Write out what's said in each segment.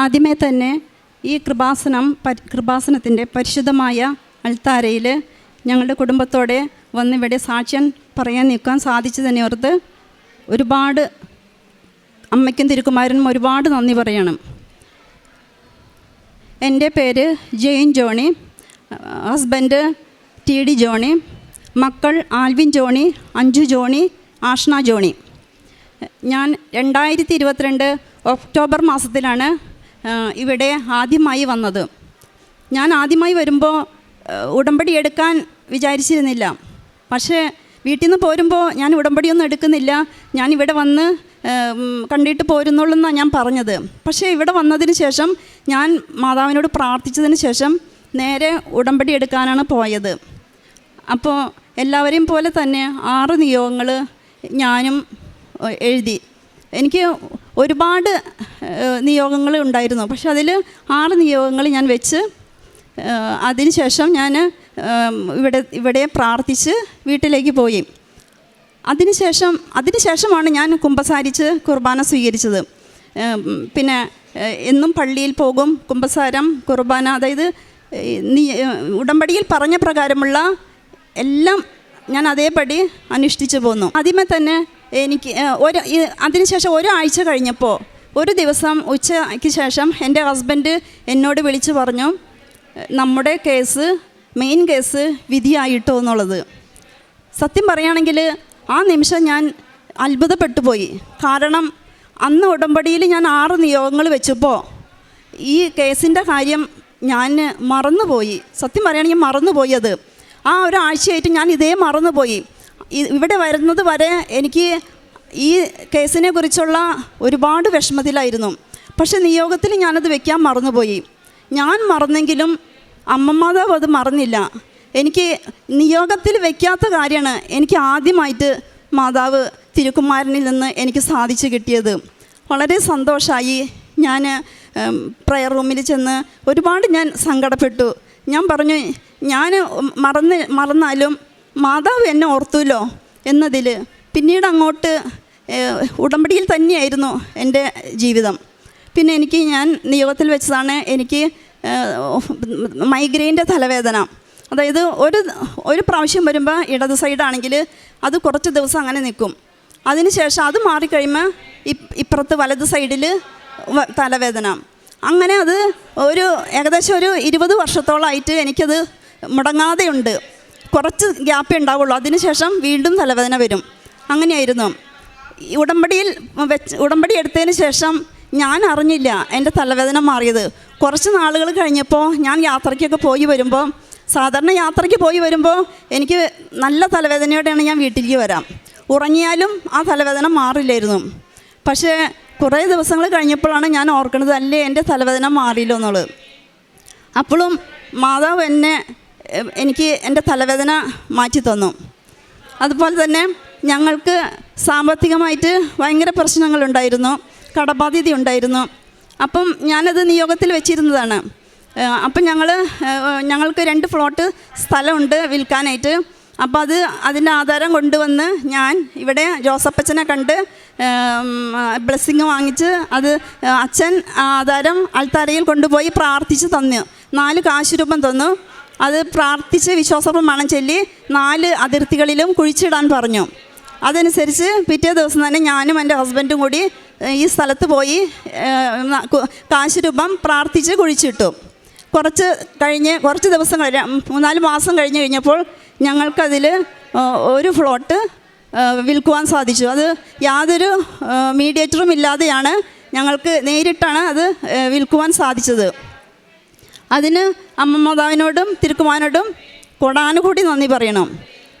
ആദ്യമേ തന്നെ ഈ കൃപാസനം കൃപാസനത്തിന്റെ പരിശുദ്ധമായ അൾത്താരയിൽ ഞങ്ങളുടെ കുടുംബത്തോടെ വന്ന് ഇവിടെ സാക്ഷ്യം പറയാൻ നിൽക്കാൻ സാധിച്ചു തന്നെ ഓർത്ത് ഒരുപാട് അമ്മയ്ക്കും തിരുക്കുമാരനും ഒരുപാട് നന്ദി പറയണം. എന്റെ പേര് Jain Johny husband T D Johny മക്കൾ Alvin Johnny Anju Johnny Ashna Johnny. ഞാൻ രണ്ടായിരത്തി ഇരുപത്തിരണ്ട് ഒക്ടോബർ മാസത്തിലാണ് ഇവിടെ ആദ്യമായി വന്നത്. ഞാൻ ആദ്യമായി വരുമ്പോൾ ഉടമ്പടി എടുക്കാൻ വിചാരിച്ചിരുന്നില്ല. പക്ഷേ വീട്ടിൽ നിന്ന് പോരുമ്പോൾ ഞാൻ ഉടമ്പടിയൊന്നും എടുക്കുന്നില്ല. ഞാൻ ഇവിടെ വന്ന് കണ്ടിട്ട് പോരുന്നുള്ളൂ എന്നാണ് ഞാൻ പറഞ്ഞത്. പക്ഷേ ഇവിടെ വന്നതിന് ശേഷം ഞാൻ മാതാവിനോട് പ്രാർത്ഥിച്ചതിന് ശേഷം നേരെ ഉടമ്പടി എടുക്കാനാണ് പോയത്. അപ്പോൾ എല്ലാവരെയും പോലെ തന്നെ ആറ് നിയോഗങ്ങൾ ഞാനും എഴുതി. എനിക്ക് ഒരുപാട് നിയോഗങ്ങൾ ഉണ്ടായിരുന്നു. പക്ഷെ അതിൽ ആറ് നിയോഗങ്ങൾ ഞാൻ വെച്ച് അതിനുശേഷം ഞാൻ ഇവിടെ ഇവിടെ പ്രാർത്ഥിച്ച് വീട്ടിലേക്ക് പോയി. അതിനുശേഷം അതിനുശേഷമാണ് ഞാൻ കുമ്പസാരിച്ച് കുർബാന സ്വീകരിച്ചത്. പിന്നെ എന്നും പള്ളിയിൽ പോകും കുമ്പസാരം കുർബാന അതായത് ഉടമ്പടിയിൽ പറഞ്ഞ പ്രകാരമുള്ള എല്ലാം ഞാൻ അതേപടി അനുഷ്ഠിച്ചു പോന്നു. ആദ്യമേ തന്നെ എനിക്ക് ഒരു അതിനുശേഷം ഒരാഴ്ച കഴിഞ്ഞപ്പോൾ ഒരു ദിവസം ഉച്ചയ്ക്ക് ശേഷം എന്റെ ഹസ്ബൻഡ് എന്നോട് വിളിച്ചു പറഞ്ഞു നമ്മുടെ കേസ് മെയിൻ കേസ് വിധിയായിട്ടോ എന്നുള്ളത്. സത്യം പറയുകയാണെങ്കിൽ ആ നിമിഷം ഞാൻ അത്ഭുതപ്പെട്ടു പോയി കാരണം അന്ന് ഉടമ്പടിയിൽ ഞാൻ ആറ് നിയോഗങ്ങൾ വെച്ചപ്പോൾ ഈ കേസിന്റെ കാര്യം ഞാൻ മറന്നുപോയി. സത്യം പറയുകയാണെങ്കിൽ മറന്നുപോയി അത്. ആ ഒരാഴ്ചയായിട്ട് ഞാൻ ഇതേ മറന്നുപോയി. ഇവിടെ വരുന്നത് വരെ എനിക്ക് ഈ കേസിനെ കുറിച്ചുള്ള ഒരുപാട് വിഷമത്തിലായിരുന്നു. പക്ഷെ നിയോഗത്തിൽ ഞാനത് വെക്കാൻ മറന്നുപോയി. ഞാൻ മറന്നെങ്കിലും അമ്മമാതാവ് അത് മറന്നില്ല. എനിക്ക് നിയോഗത്തിൽ വെക്കാത്ത കാര്യമാണ് എനിക്ക് ആദ്യമായിട്ട് മാതാവ് തിരുക്കുമാരനിൽ നിന്ന് എനിക്ക് സാധിച്ചു കിട്ടിയത്. വളരെ സന്തോഷമായി ഞാൻ പ്രയർ റൂമിൽ ചെന്ന് ഒരുപാട് ഞാൻ സങ്കടപ്പെട്ടു. ഞാൻ പറഞ്ഞു ഞാൻ മറന്ന് മറന്നാലും മാതാവ് എന്നെ ഓർത്തുല്ലോ എന്നതിൽ പിന്നീട് അങ്ങോട്ട് ഉടമ്പടിയിൽ തന്നെയായിരുന്നു എന്റെ ജീവിതം. പിന്നെ എനിക്ക് ഞാൻ നിയോഗത്തിൽ വെച്ചതാണ് എനിക്ക് മൈഗ്രെയിന്റെ തലവേദന. അതായത് ഒരു ഒരു പ്രാവശ്യം വരുമ്പോൾ ഇടത് സൈഡാണെങ്കിൽ അത് കുറച്ച് ദിവസം അങ്ങനെ നിൽക്കും അതിനുശേഷം അത് മാറിക്കഴിയുമ്പോൾ ഇപ്- ഇപ്പുറത്ത് വലത് സൈഡിൽ തലവേദന. അങ്ങനെ അത് ഒരു ഏകദേശം ഒരു ഇരുപത് വർഷത്തോളമായിട്ട് എനിക്കത് മുടങ്ങാതെയുണ്ട്. കുറച്ച് ഗ്യാപ്പേ ഉണ്ടാവുള്ളൂ. അതിനുശേഷം വീണ്ടും തലവേദന വരും. അങ്ങനെയായിരുന്നു. ഉടമ്പടിയിൽ വെച്ച് ഉടമ്പടി എടുത്തതിന് ശേഷം ഞാൻ അറിഞ്ഞില്ല എന്റെ തലവേദന മാറിയത്. കുറച്ച് നാളുകൾ കഴിഞ്ഞപ്പോൾ ഞാൻ യാത്രയ്ക്കൊക്കെ പോയി വരുമ്പോൾ സാധാരണ യാത്രയ്ക്ക് പോയി വരുമ്പോൾ എനിക്ക് നല്ല തലവേദനയോടെയാണ് ഞാൻ വീട്ടിലേക്ക് വരാം. ഉറങ്ങിയാലും ആ തലവേദന മാറില്ലായിരുന്നു. പക്ഷേ കുറേ ദിവസങ്ങൾ കഴിഞ്ഞപ്പോഴാണ് ഞാൻ ഓർക്കുന്നത് അല്ലേ എന്റെ തലവേദന മാറിയില്ലോ എന്നുള്ളത് അപ്പോഴും മാതാവ് എന്നെ എനിക്ക് എന്റെ തലവേദന മാറ്റി തന്നു. അതുപോലെ തന്നെ ഞങ്ങൾക്ക് സാമ്പത്തികമായിട്ട് ഭയങ്കര പ്രശ്നങ്ങളുണ്ടായിരുന്നു കടബാധ്യത ഉണ്ടായിരുന്നു. അപ്പം ഞാനത് നിയോഗത്തിൽ വെച്ചിരുന്നതാണ്. അപ്പം ഞങ്ങൾ ഞങ്ങൾക്ക് രണ്ട് ഫ്ലോട്ട് സ്ഥലമുണ്ട് വിൽക്കാനായിട്ട്. അപ്പോൾ അത് അതിന്റെ ആധാരം കൊണ്ടുവന്ന് ഞാൻ ഇവിടെ ജോസപ്പച്ചനെ കണ്ട് ബ്ലെസ്സിങ് വാങ്ങിച്ച് അത് അച്ഛൻ ആധാരം അൾത്താരയിൽ കൊണ്ടുപോയി പ്രാർത്ഥിച്ച് തന്നു. നാല് കാശുരൂപം തന്നു. അത് പ്രാർത്ഥിച്ച് വിശ്വാസപ്രമാണം ചൊല്ലി നാല് അതിർത്തികളിലും കുഴിച്ചിടാൻ പറഞ്ഞു. അതനുസരിച്ച് പിറ്റേ ദിവസം തന്നെ ഞാനും എന്റെ ഹസ്ബൻഡും കൂടി ഈ സ്ഥലത്ത് പോയി കാശ് രൂപം പ്രാർത്ഥിച്ച് കുഴിച്ചിട്ടു. കുറച്ച് കഴിഞ്ഞ് കുറച്ച് ദിവസം കഴിഞ്ഞ മൂന്നാൽ മാസം കഴിഞ്ഞ് കഴിഞ്ഞപ്പോൾ ഞങ്ങൾക്കതിൽ ഒരു ഫ്ലോട്ട് വിൽക്കുവാൻ സാധിച്ചു. അത് യാതൊരു മീഡിയേറ്ററും ഇല്ലാതെയാണ് ഞങ്ങൾക്ക് നേരിട്ടാണ് അത് വിൽക്കുവാൻ സാധിച്ചത്. അതിന് അമ്മ മാതാവിനോടും തിരുക്കുമാനോടും കൊടാനുകൂടി നന്ദി പറയണം.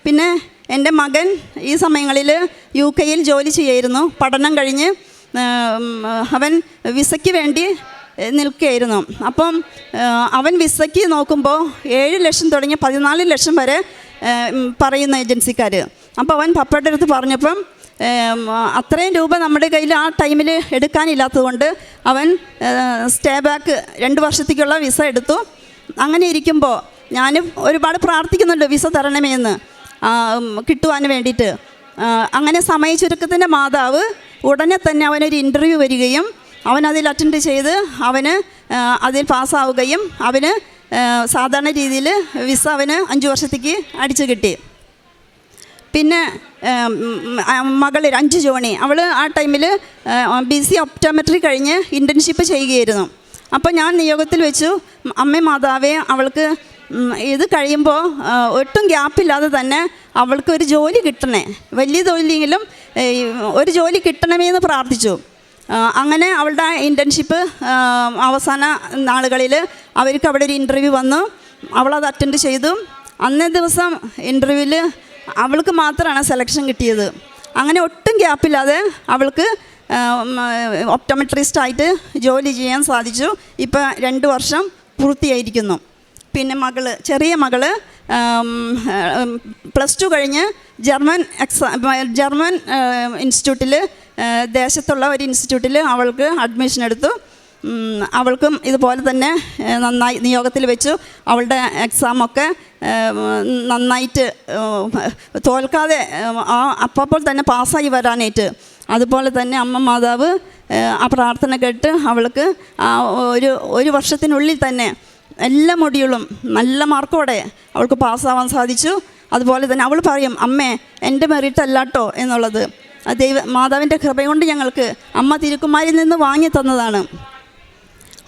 പിന്നെ എന്റെ മകൻ ഈ സമയങ്ങളിൽ യു കെയിൽ ജോലി ചെയ്യായിരുന്നു. പഠനം കഴിഞ്ഞ് അവൻ വിസയ്ക്ക് വേണ്ടി നിൽക്കുകയായിരുന്നു. അപ്പം അവൻ വിസയ്ക്ക് നോക്കുമ്പോൾ ഏഴ് ലക്ഷം തുടങ്ങി പതിനാല് ലക്ഷം വരെ പറയുന്ന ഏജൻസിക്കാർ അപ്പോൾ അവൻ പപ്പയുടെ അടുത്ത് പറഞ്ഞപ്പം അത്രയും രൂപ നമ്മുടെ കയ്യിൽ ആ ടൈമിൽ എടുക്കാനില്ലാത്തതുകൊണ്ട് അവൻ സ്റ്റേ ബാക്ക് രണ്ട് വർഷത്തേക്കുള്ള വിസ എടുത്തു. അങ്ങനെ ഇരിക്കുമ്പോൾ ഞാൻ ഒരുപാട് പ്രാർത്ഥിക്കുന്നുണ്ട് വിസ തരണമേ എന്ന് കിട്ടുവാൻ വേണ്ടിയിട്ട്. അങ്ങനെ സമയ ചുരുക്കത്തിന്റെ മാതാവ് ഉടനെ തന്നെ അവനൊരു ഇന്റർവ്യൂ വരികയും അവൻ അതിൽ അറ്റൻഡ് ചെയ്ത് അവന് അതിൽ പാസ്സാവുകയും അവന് സാധാരണ രീതിയിൽ വിസ അവന് അഞ്ച് വർഷത്തേക്ക് അടിച്ചു കിട്ടി. പിന്നെ മകൾ അഞ്ച് ജോണി. അവൾ ആ ടൈമിൽ ബി സി ഒപ്റ്റോമെട്രി കഴിഞ്ഞ് ഇന്റേൺഷിപ്പ് ചെയ്യുകയായിരുന്നു. അപ്പോൾ ഞാൻ നിയോഗത്തിൽ വെച്ചു അമ്മ മാതാവേ അവൾക്ക് ഇത് കഴിയുമ്പോൾ ഒട്ടും ഗ്യാപ്പില്ലാതെ തന്നെ അവൾക്ക് ഒരു ജോലി കിട്ടണേ. വലിയ ജോലിയെങ്കിലും ഒരു ജോലി കിട്ടണമേ എന്ന് പ്രാർത്ഥിച്ചു. അങ്ങനെ അവളുടെ ഇന്റേൺഷിപ്പ് അവസാന നാളുകളിൽ അവർക്ക് അവിടെ ഒരു ഇന്റർവ്യൂ വന്നു. അവളത് അറ്റൻഡ് ചെയ്തു. അന്നേ ദിവസം ഇന്റർവ്യൂവിൽ അവൾക്ക് മാത്രമാണ് സെലക്ഷൻ കിട്ടിയത്. അങ്ങനെ ഒട്ടും ഗ്യാപ്പില്ലാതെ അവൾക്ക് ഒപ്റ്റോമെട്രിസ്റ്റായിട്ട് ജോലി ചെയ്യാൻ സാധിച്ചു. ഇപ്പോൾ രണ്ട് വർഷം പൂർത്തിയായിരിക്കുന്നു. പിന്നെ മകൾ ചെറിയ മകൾ പ്ലസ് ടു കഴിഞ്ഞ് ജർമ്മൻ എക്സാ ജർമ്മൻ ഇൻസ്റ്റിറ്റ്യൂട്ടിൽ ദേശത്തുള്ള ഒരു ഇൻസ്റ്റിറ്റ്യൂട്ടിൽ അവൾക്ക് അഡ്മിഷൻ എടുത്തു. അവൾക്കും ഇതുപോലെ തന്നെ നന്നായി നിയോഗത്തിൽ വെച്ചു. അവളുടെ എക്സാമൊക്കെ നന്നായിട്ട് തോൽക്കാതെ ആ അപ്പോൾ തന്നെ പാസ്സായി വരാനായിട്ട്. അതുപോലെ തന്നെ അമ്മ മാതാവ് ആ പ്രാർത്ഥന കേട്ട് അവൾക്ക് ആ ഒരു ഒരു വർഷത്തിനുള്ളിൽ തന്നെ എല്ലാ മൊഡ്യൂളും നല്ല മാർക്കോടെ അവൾക്ക് പാസ്സാവാൻ സാധിച്ചു. അതുപോലെ തന്നെ അവൾ പറയും അമ്മേ എന്റെ മെറിറ്റ് അല്ലാട്ടോ എന്നുള്ളത്. ദൈവ മാതാവിന്റെ കൃപ കൊണ്ട് ഞങ്ങൾക്ക് അമ്മ തിരുക്കുമാരിൽ നിന്ന് വാങ്ങി തന്നതാണ്.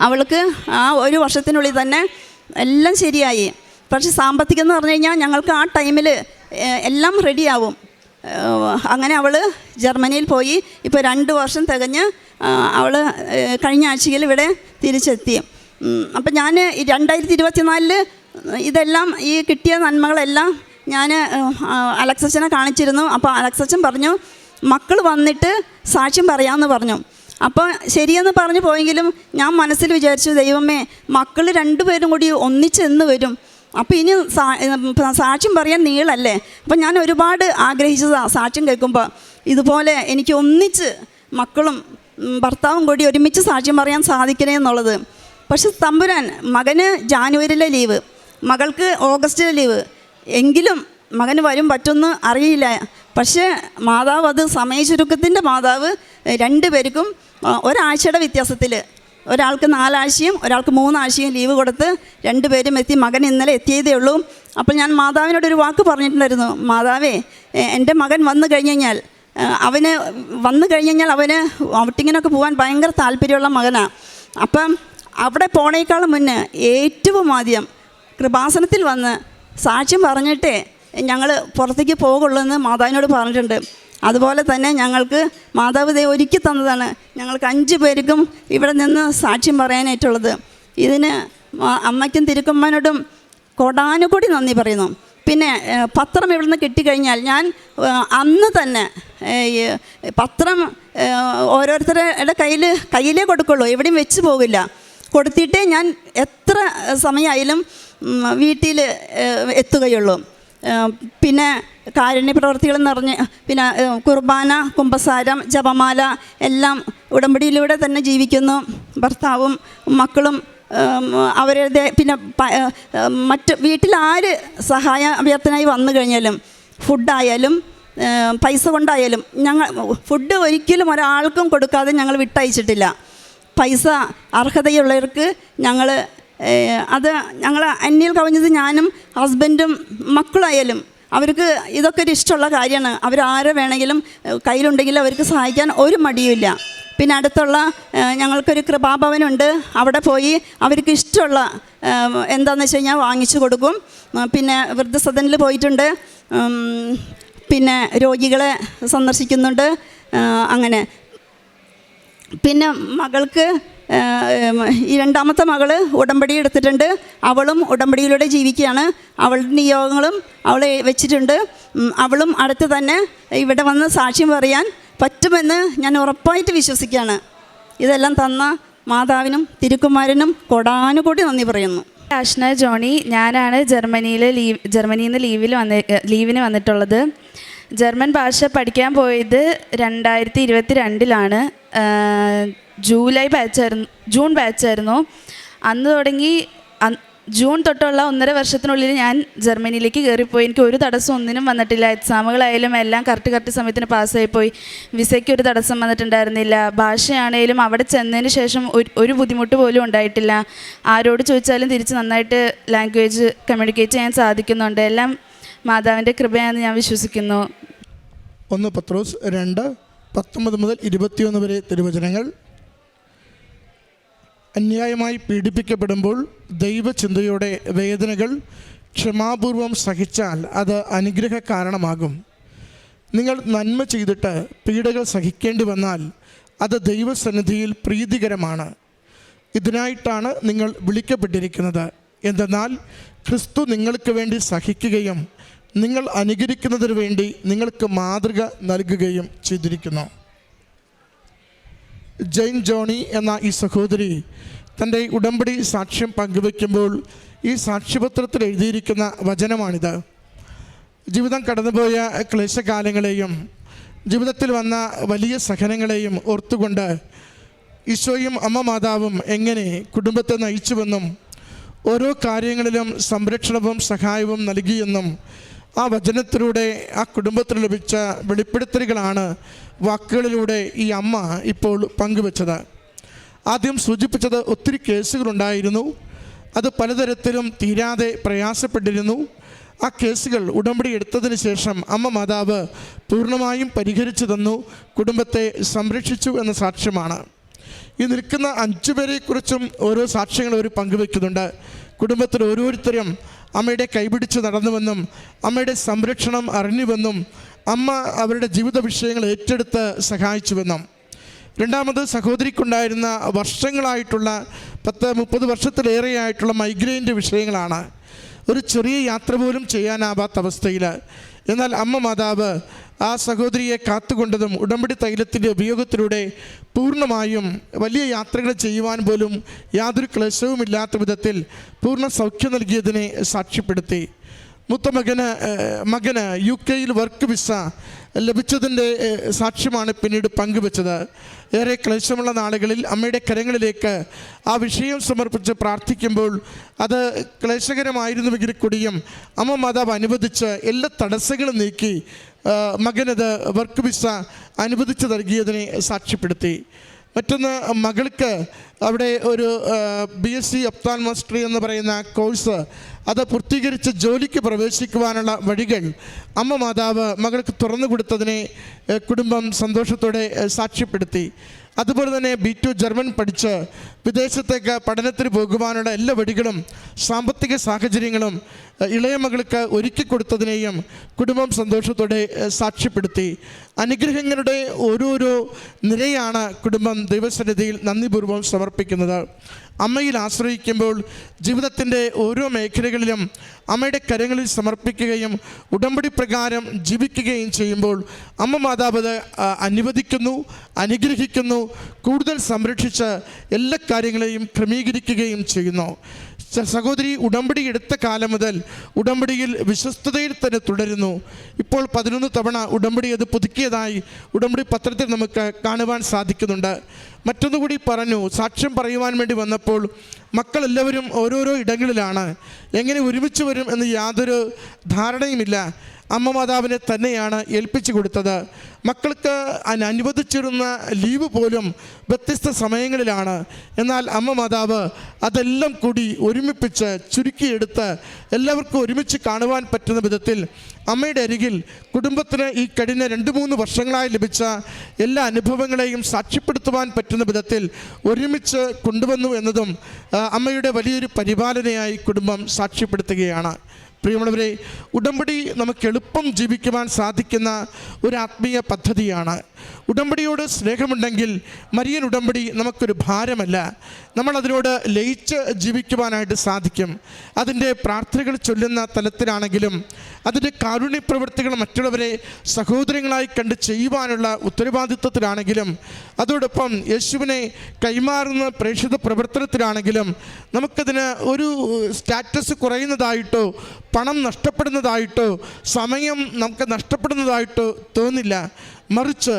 അവൾക്ക് ആ ഒരു വർഷത്തിനുള്ളിൽ തന്നെ എല്ലാം ശരിയായി. പക്ഷേ സാമ്പത്തികം എന്ന് പറഞ്ഞു കഴിഞ്ഞാൽ ഞങ്ങൾക്ക് ആ ടൈമിൽ എല്ലാം റെഡിയാവും. അങ്ങനെ അവൾ ജർമ്മനിയിൽ പോയി. ഇപ്പോൾ രണ്ട് വർഷം തികഞ്ഞ് അവൾ കഴിഞ്ഞ ആഴ്ചയിൽ ഇവിടെ തിരിച്ചെത്തി. അപ്പം ഞാൻ രണ്ടായിരത്തി ഇരുപത്തിനാലിൽ ഇതെല്ലാം ഈ കിട്ടിയ നന്മകളെല്ലാം ഞാൻ അലക്സച്ചനെ കാണിച്ചിരുന്നു. അപ്പോൾ അലക്സച്ചൻ പറഞ്ഞു മക്കൾ വന്നിട്ട് സാക്ഷ്യം പറയാമെന്ന് പറഞ്ഞു. അപ്പോൾ ശരിയെന്ന് പറഞ്ഞു പോയെങ്കിലും ഞാൻ മനസ്സിൽ വിചാരിച്ചു ദൈവമേ മക്കൾ രണ്ടുപേരും കൂടി ഒന്നിച്ചെന്ന് വരും. അപ്പോൾ ഇനി സാക്ഷ്യം പറയാൻ നീളല്ലേ? അപ്പം ഞാൻ ഒരുപാട് ആഗ്രഹിച്ചതാണ് സാക്ഷ്യം കേൾക്കുമ്പോൾ ഇതുപോലെ എനിക്ക് ഒന്നിച്ച് മക്കളും ഭർത്താവും കൂടി ഒരുമിച്ച് സാക്ഷ്യം പറയാൻ സാധിക്കണേ എന്നുള്ളത്. പക്ഷെ തമ്പുരാൻ മകന് ജാനുവരിയിലെ ലീവ് മകൾക്ക് ഓഗസ്റ്റിലെ ലീവ്. എങ്കിലും മകന് വരും പറ്റുമെന്ന് അറിയില്ല. പക്ഷേ മാതാവ് അത് സമയ ചുരുക്കത്തിന്റെ മാതാവ് രണ്ട് രണ്ടുപേർക്കും ആ, ഒരാഴ്ചയുടെ വ്യത്യാസത്തിൽ ഒരാൾക്ക് നാലാഴ്ചയും ഒരാൾക്ക് മൂന്നാഴ്ചയും ലീവ് കൊടുത്ത് രണ്ടുപേരും എത്തി മകൻ ഇന്നലെ എത്തിയതേ ഉള്ളൂ. അപ്പോൾ ഞാൻ മാതാവിനോടൊരു വാക്ക് പറഞ്ഞിട്ടുണ്ടായിരുന്നു. മാതാവേ എന്റെ മകൻ വന്നു കഴിഞ്ഞ് കഴിഞ്ഞാൽ അവന് വന്നു കഴിഞ്ഞ് കഴിഞ്ഞാൽ അവന് ഔട്ടിങ്ങിനൊക്കെ പോകാൻ ഭയങ്കര താല്പര്യമുള്ള മകനാണ് അപ്പം അവിടെ പോണേക്കാളും മുന്നേ ഏറ്റവും ആദ്യം കൃപാസനത്തിൽ വന്ന് സാക്ഷ്യം പറഞ്ഞിട്ടേ ഞങ്ങൾ പുറത്തേക്ക് പോകുള്ളൂ എന്ന് മാതാവിനോട് പറഞ്ഞിട്ടുണ്ട്. അതുപോലെ തന്നെ ഞങ്ങൾക്ക് ദൈവം ഒരുക്കി തന്നതാണ്. ഞങ്ങൾക്ക് അഞ്ച് പേർക്കും ഇവിടെ നിന്ന് സാക്ഷ്യം പറയാനായിട്ടുള്ളത്. ഇതിന് അമ്മയ്ക്കും തിരുക്കമ്മനോടും കൊടാനുകൂടി നന്ദി പറയുന്നു. പിന്നെ പത്രം ഇവിടുന്ന് കിട്ടിക്കഴിഞ്ഞാൽ ഞാൻ അന്ന് തന്നെ പത്രം ഓരോരുത്തരുടെ കയ്യിൽ കയ്യിലേ കൊടുക്കുള്ളൂ. എവിടെയും വെച്ച് പോകില്ല. കൊടുത്തിട്ടേ ഞാൻ എത്ര സമയമായാലും വീട്ടിൽ എത്തുകയുള്ളൂ. പിന്നെ കാരുണ്യ പ്രവർത്തികൾ നിറഞ്ഞ് പിന്നെ കുർബാന കുംഭസാരം ജപമാല എല്ലാം ഉടമ്പടിയിലൂടെ തന്നെ ജീവിക്കുന്നു. ഭർത്താവും മക്കളും അവരുടെ പിന്നെ മറ്റ് വീട്ടിൽ ആര് സഹായ അഭ്യർത്ഥനയായി വന്നു കഴിഞ്ഞാലും ഫുഡായാലും പൈസ കൊണ്ടായാലും ഞങ്ങൾ ഫുഡ് ഒരിക്കലും ഒരാൾക്കും കൊടുക്കാതെ ഞങ്ങൾ വിട്ടയച്ചിട്ടില്ല. പൈസ അർഹതയുള്ളവർക്ക് ഞങ്ങൾ അത് ഞങ്ങൾ അന്യൽ കവിഞ്ഞത് ഞാനും ഹസ്ബൻഡും മക്കളായാലും അവർക്ക് ഇതൊക്കെ ഒരു ഇഷ്ടമുള്ള കാര്യമാണ്. അവരാരെ വേണമെങ്കിലും കയ്യിലുണ്ടെങ്കിൽ അവർക്ക് സഹായിക്കാൻ ഒരു മടിയുമില്ല പിന്നെ അടുത്തുള്ള ഞങ്ങൾക്കൊരു കൃപാഭവനുണ്ട്. അവിടെ പോയി അവർക്ക് ഇഷ്ടമുള്ള എന്താണെന്ന് വെച്ച് കഴിഞ്ഞാൽ വാങ്ങിച്ചു കൊടുക്കും. പിന്നെ വൃദ്ധസദനിൽ പോയിട്ടുണ്ട്. പിന്നെ രോഗികളെ സന്ദർശിക്കുന്നുണ്ട്. അങ്ങനെ. പിന്നെ മകൾക്ക് ഈ രണ്ടാമത്തെ മകൾ ഉടമ്പടി എടുത്തിട്ടുണ്ട്. അവളും ഉടമ്പടിയിലൂടെ ജീവിക്കുകയാണ്. അവളുടെ നിയോഗങ്ങളും അവൾ വെച്ചിട്ടുണ്ട്. അവളും അടുത്ത് തന്നെ ഇവിടെ വന്ന് സാക്ഷ്യം പറയാൻ പറ്റുമെന്ന് ഞാൻ ഉറപ്പായിട്ട് വിശ്വസിക്കുകയാണ്. ഇതെല്ലാം തന്ന മാതാവിനും തിരുക്കുമാരനും കൊടാനുകൂടി നന്ദി പറയുന്നു. അഷ്ന ജോണി ഞാനാണ് ജർമ്മനിയിൽ ലീവ് ജർമ്മനിയിൽ നിന്ന് ലീവിൽ വന്ന് ലീവിന് വന്നിട്ടുള്ളത്. ജർമ്മൻ ഭാഷ പഠിക്കാൻ പോയത് രണ്ടായിരത്തി ഇരുപത്തി രണ്ടിലാണ് ജൂലൈ ബാച്ചായിരുന്നു ജൂൺ ബാച്ചായിരുന്നു അന്ന് തുടങ്ങി ജൂൺ തൊട്ടുള്ള ഒന്നര വർഷത്തിനുള്ളിൽ ഞാൻ ജർമ്മനിയിലേക്ക് കയറിപ്പോയി. എനിക്ക് ഒരു തടസ്സം ഒന്നിനും വന്നിട്ടില്ല. എക്സാമുകളായാലും എല്ലാം കറക്റ്റ് കറക്റ്റ് സമയത്തിന് പാസ്സായിപ്പോയി. വിസയ്ക്ക് ഒരു തടസ്സം വന്നിട്ടുണ്ടായിരുന്നില്ല. ഭാഷയാണേലും അവിടെ ചെന്നതിന് ശേഷം ഒരു ബുദ്ധിമുട്ട് പോലും ഉണ്ടായിട്ടില്ല. ആരോട് ചോദിച്ചാലും തിരിച്ച് നന്നായിട്ട് ലാംഗ്വേജ് കമ്മ്യൂണിക്കേറ്റ് ചെയ്യാൻ സാധിക്കുന്നുണ്ട്. എല്ലാം മാതാവിന്റെ കൃപയാണെന്ന് ഞാൻ വിശ്വസിക്കുന്നു. ഒന്ന് പത്രോസ് രണ്ട് പത്തൊമ്പത് മുതൽ ഇരുപത്തിയൊന്ന് വരെ തിരുവചനങ്ങൾ. അന്യായമായി പീഡിപ്പിക്കപ്പെടുമ്പോൾ ദൈവചിന്തയോടെ വേദനകൾ ക്ഷമാപൂർവം സഹിച്ചാൽ അത് അനുഗ്രഹ കാരണമാകും നിങ്ങൾ നന്മ ചെയ്തിട്ട് പീഡകൾ സഹിക്കേണ്ടി വന്നാൽ അത് ദൈവസന്നിധിയിൽ പ്രീതികരമാണ്. ഇതിനായിട്ടാണ് നിങ്ങൾ വിളിക്കപ്പെട്ടിരിക്കുന്നത്. എന്തെന്നാൽ ക്രിസ്തു നിങ്ങൾക്ക് വേണ്ടി സഹിക്കുകയും നിങ്ങൾ അനുകരിക്കുന്നതിന് വേണ്ടി നിങ്ങൾക്ക് മാതൃക നൽകുകയും ചെയ്തിരിക്കുന്നു. ജെയിൻ ജോണി എന്ന ഈ സഹോദരി തന്റെ ഉടമ്പടി സാക്ഷ്യം പങ്കുവെക്കുമ്പോൾ ഈ സാക്ഷ്യപത്രത്തിൽ എഴുതിയിരിക്കുന്ന വചനമാണിത്. ജീവിതം കടന്നുപോയ ക്ലേശകാലങ്ങളെയും ജീവിതത്തിൽ വന്ന വലിയ സഹനങ്ങളെയും ഓർത്തുകൊണ്ട് ഈശോയും അമ്മ മാതാവും എങ്ങനെ കുടുംബത്തെ നയിച്ചുവെന്നും ഓരോ കാര്യങ്ങളിലും സംരക്ഷണവും സഹായവും നൽകിയെന്നും ആ വചനത്തിലൂടെ ആ കുടുംബത്തിന് ലഭിച്ച വെളിപ്പെടുത്തലുകളാണ് വാക്കുകളിലൂടെ ഈ അമ്മ ഇപ്പോൾ പങ്കുവച്ചത്. ആദ്യം സൂചിപ്പിച്ചത് ഒത്തിരി കേസുകളുണ്ടായിരുന്നു. അത് പലതരത്തിലും തീരാതെ പ്രയാസപ്പെട്ടിരുന്നു. ആ കേസുകൾ ഉടമ്പടി എടുത്തതിന് ശേഷം അമ്മ മാതാവ് പൂർണമായും പരിഹരിച്ചു തന്നു. കുടുംബത്തെ സംരക്ഷിച്ചു എന്ന സാക്ഷ്യമാണ്. ഈ നിൽക്കുന്ന അഞ്ചു പേരെക്കുറിച്ചും ഓരോ സാക്ഷ്യങ്ങൾ അവർ പങ്കുവെക്കുന്നുണ്ട്. കുടുംബത്തിൽ ഓരോരുത്തരും അമ്മയുടെ കൈപിടിച്ച് നടന്നുവെന്നും അമ്മയുടെ സംരക്ഷണം അറിഞ്ഞുവെന്നും അമ്മ അവരുടെ ജീവിത വിഷയങ്ങൾ ഏറ്റെടുത്ത് സഹായിച്ചുവെന്നും രണ്ടാമത് സഹോദരിക്കുണ്ടായിരുന്ന വർഷങ്ങളായിട്ടുള്ള പത്ത് മുപ്പത് വർഷത്തിലേറെയായിട്ടുള്ള മൈഗ്രെയിന്റെ വിഷയങ്ങളാണ്. ഒരു ചെറിയ യാത്ര പോലും ചെയ്യാനാവാത്ത അവസ്ഥയിൽ. എന്നാൽ അമ്മ മാതാവ് ആ സഹോദരിയെ കാത്തുകൊണ്ടതും ഉടമ്പടി തൈലത്തിന്റെ ഉപയോഗത്തിലൂടെ പൂർണമായും വലിയ യാത്രകൾ ചെയ്യുവാൻ പോലും യാതൊരു ക്ലേശവുമില്ലാത്ത വിധത്തിൽ പൂർണ സൗഖ്യം നൽകിയതിനെ സാക്ഷ്യപ്പെടുത്തി. മൂത്ത മകന് യു കെയിൽ വർക്ക് വിസ ലഭിച്ചതിന്റെ സാക്ഷ്യമാണ് പിന്നീട് പങ്കുവച്ചത്. ഏറെ ക്ലേശമുള്ള നാളുകളിൽ അമ്മയുടെ കരങ്ങളിലേക്ക് ആ വിഷയം സമർപ്പിച്ച് പ്രാർത്ഥിക്കുമ്പോൾ അത് ക്ലേശകരമായിരുന്നുവെങ്കിൽ കൂടിയും അമ്മ മാതാവ് അനുവദിച്ച് എല്ലാ തടസ്സങ്ങളും നീക്കി മകനത് വർക്ക് വിസ അനുവദിച്ച് നൽകിയതിനെ സാക്ഷ്യപ്പെടുത്തി. മറ്റൊന്ന് മകൾക്ക് അവിടെ ഒരു ബി എസ് സി ഒപ്താൽമോസ്ട്രി എന്ന് പറയുന്ന കോഴ്സ് അത് പൂർത്തീകരിച്ച് ജോലിക്ക് പ്രവേശിക്കുവാനുള്ള വഴികൾ അമ്മ മാതാവ് മകൾക്ക് തുറന്നു കൊടുത്തതിനെ കുടുംബം സന്തോഷത്തോടെ സാക്ഷ്യപ്പെടുത്തി. അതുപോലെ തന്നെ ബി ടു ജർമ്മൻ പഠിച്ച് വിദേശത്തേക്ക് പഠനത്തിന് പോകുവാനുള്ള എല്ലാ വഴികളും സാമ്പത്തിക സാഹചര്യങ്ങളും ഇളയ മകൾക്ക് ഒരുക്കി കൊടുത്തതിനെയും കുടുംബം സന്തോഷത്തോടെ സാക്ഷ്യപ്പെടുത്തി. അനുഗ്രഹങ്ങളുടെ ഓരോരോ നിരയാണ് കുടുംബം ദൈവസന്നിധിയിൽ നന്ദിപൂർവം സമർപ്പിക്കുന്നത്. അമ്മയിൽ ആശ്രയിക്കുമ്പോൾ ജീവിതത്തിന്റെ ഓരോ മേഖലകളിലും അമ്മയുടെ കരങ്ങളിൽ സമർപ്പിക്കുകയും ഉടമ്പടി പ്രകാരം ജീവിക്കുകയും ചെയ്യുമ്പോൾ അമ്മ മാതാവ് അനുവദിക്കുന്നു അനുഗ്രഹിക്കുന്നു കൂടുതൽ സംരക്ഷിച്ച് എല്ലാ കാര്യങ്ങളെയും ക്രമീകരിക്കുകയും ചെയ്യുന്നു. സഹോദരി ഉടമ്പടി എടുത്ത കാലം മുതൽ ഉടമ്പടിയിൽ വിശ്വസ്തതയിൽ തന്നെ തുടരുന്നു. ഇപ്പോൾ പതിനൊന്ന് തവണ ഉടമ്പടി അത് പുതുക്കിയതായി ഉടമ്പടി പത്രത്തിൽ നമുക്ക് കാണുവാൻ സാധിക്കുന്നുണ്ട്. മറ്റൊന്നുകൂടി പറഞ്ഞു സാക്ഷ്യം പറയുവാൻ വേണ്ടി വന്നപ്പോൾ മക്കളെല്ലാവരും ഓരോരോ ഇടങ്ങളിലാണ്. എങ്ങനെ ഒരുമിച്ച് വരും എന്ന് യാതൊരു ധാരണയുമില്ല. അമ്മ മാതാവിനെ തന്നെയാണ് ഏൽപ്പിച്ചു കൊടുത്തത്. മക്കൾക്ക് അനുവദിച്ചിരുന്ന ലീവ് പോലും വ്യത്യസ്ത സമയങ്ങളിലാണ്. എന്നാൽ അമ്മ മാതാവ് അതെല്ലാം കൂടി ഒരുമിപ്പിച്ച് ചുരുക്കിയെടുത്ത് എല്ലാവർക്കും ഒരുമിച്ച് കാണുവാൻ പറ്റുന്ന വിധത്തിൽ അമ്മയുടെ അരികിൽ കുടുംബത്തിന് ഈ കഴിഞ്ഞ രണ്ട് മൂന്ന് വർഷങ്ങളായി ലഭിച്ച എല്ലാ അനുഭവങ്ങളെയും സാക്ഷ്യപ്പെടുത്തുവാൻ പറ്റുന്ന വിധത്തിൽ ഒരുമിച്ച് കൊണ്ടുവന്നു എന്നതും അമ്മയുടെ വലിയൊരു പരിപാലനയായി കുടുംബം സാക്ഷ്യപ്പെടുത്തുകയാണ്. പ്രിയമുള്ളവരെ ഉടമ്പടി നമുക്ക് എളുപ്പം ജീവിക്കുവാൻ സാധിക്കുന്ന ഒരു ആത്മീയ പദ്ധതിയാണ്. ഉടമ്പടിയോട് സ്നേഹമുണ്ടെങ്കിൽ മരിയൻ ഉടമ്പടി നമുക്കൊരു ഭാരമല്ല. നമ്മൾ അതിനോട് ലയിച്ച് ജീവിക്കുവാനായിട്ട് സാധിക്കും. അതിന്റെ പ്രാർത്ഥനകൾ ചൊല്ലുന്ന തലത്തിലാണെങ്കിലും അതിന്റെ കാരുണ്യ പ്രവൃത്തികൾ മറ്റുള്ളവരെ സഹോദരങ്ങളായി കണ്ട് ചെയ്യുവാനുള്ള ഉത്തരവാദിത്വത്തിലാണെങ്കിലും അതോടൊപ്പം യേശുവിനെ കൈമാറുന്ന പ്രേക്ഷിത പ്രവർത്തനത്തിലാണെങ്കിലും നമുക്കതിന് ഒരു സ്റ്റാറ്റസ് കുറയുന്നതായിട്ടോ പണം നഷ്ടപ്പെടുന്നതായിട്ടോ സമയം നമുക്ക് നഷ്ടപ്പെടുന്നതായിട്ടോ തോന്നില്ല. മറിച്ച്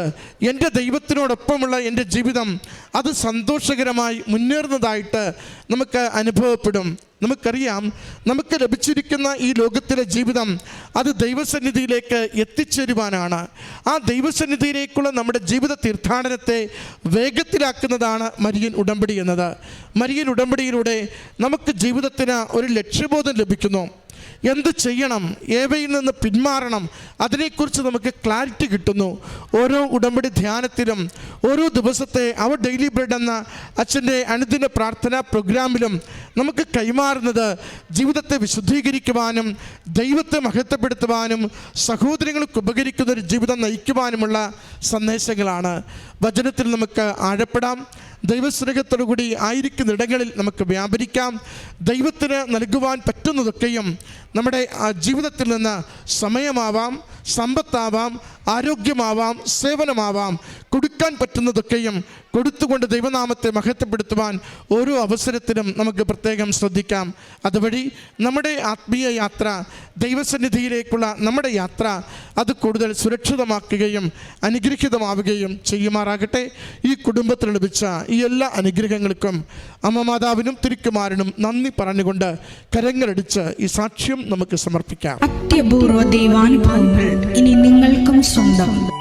എന്റെ ദൈവത്തിനോടൊപ്പമുള്ള എന്റെ ജീവിതം അത് സന്തോഷകരമായി മുന്നേറുന്നതായിട്ട് നമുക്ക് അനുഭവപ്പെടും. നമുക്കറിയാം നമുക്ക് ലഭിച്ചിരിക്കുന്ന ഈ ലോകത്തിലെ ജീവിതം അത് ദൈവസന്നിധിയിലേക്ക് എത്തിച്ചേരുവാനാണ്. ആ ദൈവസന്നിധിയിലേക്കുള്ള നമ്മുടെ ജീവിത തീർത്ഥാടനത്തെ വേഗത്തിലാക്കുന്നതാണ് മരിയൻ ഉടമ്പടി എന്നത്. മരിയൻ ഉടമ്പടിയിലൂടെ നമുക്ക് ജീവിതത്തിന് ഒരു ലക്ഷ്യബോധം ലഭിക്കുന്നു. എന്ത് ചെയ്യണം? ഏവയിൽ നിന്ന് പിന്മാറണം? അതിനെക്കുറിച്ച് നമുക്ക് ക്ലാരിറ്റി കിട്ടുന്നു. ഓരോ ഉടമ്പടി ധ്യാനത്തിലും ഓരോ ദിവസത്തെ അവ ഡെയിലി ബ്രെഡ് എന്ന അച്ഛന്റെ അനുദിന പ്രാർത്ഥനാ പ്രോഗ്രാമിലും നമുക്ക് കൈമാറുന്നത് ജീവിതത്തെ വിശുദ്ധീകരിക്കുവാനും ദൈവത്തെ മഹത്വപ്പെടുത്തുവാനും സഹോദരങ്ങൾക്ക് ഉപകരിക്കുന്ന ഒരു ജീവിതം നയിക്കുവാനുമുള്ള സന്ദേശങ്ങളാണ്. വചനത്തിൽ നമുക്ക് ആഴപ്പെടാം. ദൈവസ്നേഹത്തോടുകൂടി ആയിരിക്കുന്നിടങ്ങളിൽ നമുക്ക് വ്യാപരിക്കാം. ദൈവത്തിന് നൽകുവാൻ പറ്റുന്നതൊക്കെയും നമ്മുടെ ജീവിതത്തിൽ നിന്ന് സമയമാവാം സമ്പത്താവാം ആരോഗ്യമാവാം സേവനമാവാം കൊടുക്കാൻ പറ്റുന്നതൊക്കെയും കൊടുത്തുകൊണ്ട് ദൈവനാമത്തെ മഹത്വപ്പെടുത്തുവാൻ ഓരോ അവസരത്തിലും നമുക്ക് പ്രത്യേകം ശ്രദ്ധിക്കാം. അതുവഴി നമ്മുടെ ആത്മീയ യാത്ര ദൈവസന്നിധിയിലേക്കുള്ള നമ്മുടെ യാത്ര അത് കൂടുതൽ സുരക്ഷിതമാക്കുകയും അനുഗ്രഹീതമാവുകയും ചെയ്യുമാറാകട്ടെ. ഈ കുടുംബത്തിൽ ലഭിച്ച ഈ എല്ലാ അനുഗ്രഹങ്ങൾക്കും അമ്മ മാതാവിനും തിരുക്കുമാരനും നന്ദി പറഞ്ഞുകൊണ്ട് കരങ്ങളടിച്ച് ഈ സാക്ഷ്യം നമുക്ക് സമർപ്പിക്കാം. അത്യപൂർവ ദൈവാനുഭവങ്ങൾ ഇനി നിങ്ങൾക്കും സ്വന്തം.